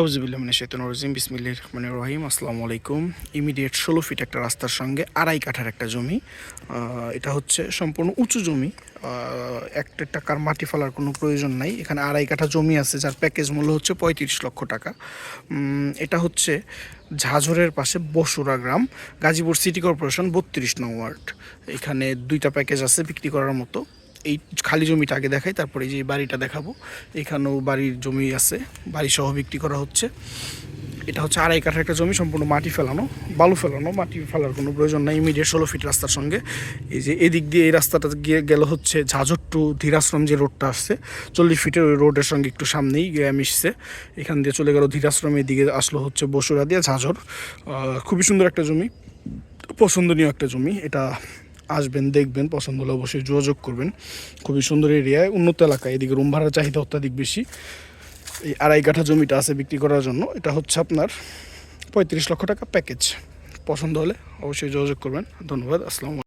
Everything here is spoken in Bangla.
আউজুবিল্লাহ মানে শেতন রজিম বিসমিল্লাহ রহমান রহিম। আসসালামু আলাইকুম। ইমিডিয়েট ষোলো ফিট একটা রাস্তার সঙ্গে আড়াই কাঠার একটা জমি। এটা হচ্ছে সম্পূর্ণ উঁচু জমি। একটা টাকার মাটি ফেলার কোনো প্রয়োজন নাই। এখানে আড়াই কাঠা জমি আছে, যার প্যাকেজ মূল্য হচ্ছে পঁয়ত্রিশ লক্ষ টাকা। এটা হচ্ছে ঝাঝরের পাশে বসুরা গ্রাম, গাজীপুর সিটি কর্পোরেশন, বত্রিশ নং ওয়ার্ড। এখানে দুইটা প্যাকেজ আছে বিক্রি করার মতো। এই খালি জমিটা আগে দেখাই, তারপরে যে বাড়িটা দেখাবো। এখানেও বাড়ির জমি আছে, বাড়ি সহ বিক্রি করা হচ্ছে। এটা হচ্ছে আড়াই কাঠা একটা জমি, সম্পূর্ণ মাটি ফেলানো, বালু ফেলানো, মাটি ফেলার কোনো প্রয়োজন নাই ইমিডিয়েট ষোলো ফিট রাস্তার সঙ্গে। এই যে এদিক দিয়ে এই রাস্তাটা গিয়ে গেল হচ্ছে ঝাঁঝর টু ধীরাশ্রম যে রোডটা আসছে, চল্লিশ ফিটের ওই রোডের সঙ্গে একটু সামনেই গিয়ে মিশছে। এখান দিয়ে চলে গেল ধীরাশ্রম, এদিকে আসলো হচ্ছে বসুরা দিয়ে ঝাঁঝর খুবই সুন্দর একটা জমি, পছন্দনীয় একটা জমি, এটা আসবেন, দেখবেন, পছন্দ হলে অবশ্যই যোগাযোগ করবেন। খুবই সুন্দর এরিয়ায় উন্নত এলাকা, এদিকে রুম ভাড়ার চাহিদা অত্যাধিক বেশি। এই আড়াই কাঠা জমিটা আছে বিক্রি করার জন্য। এটা হচ্ছে আপনার পঁয়ত্রিশ লক্ষ টাকা প্যাকেজ। পছন্দ হলে অবশ্যই যোগাযোগ করবেন। ধন্যবাদ, আসসালামু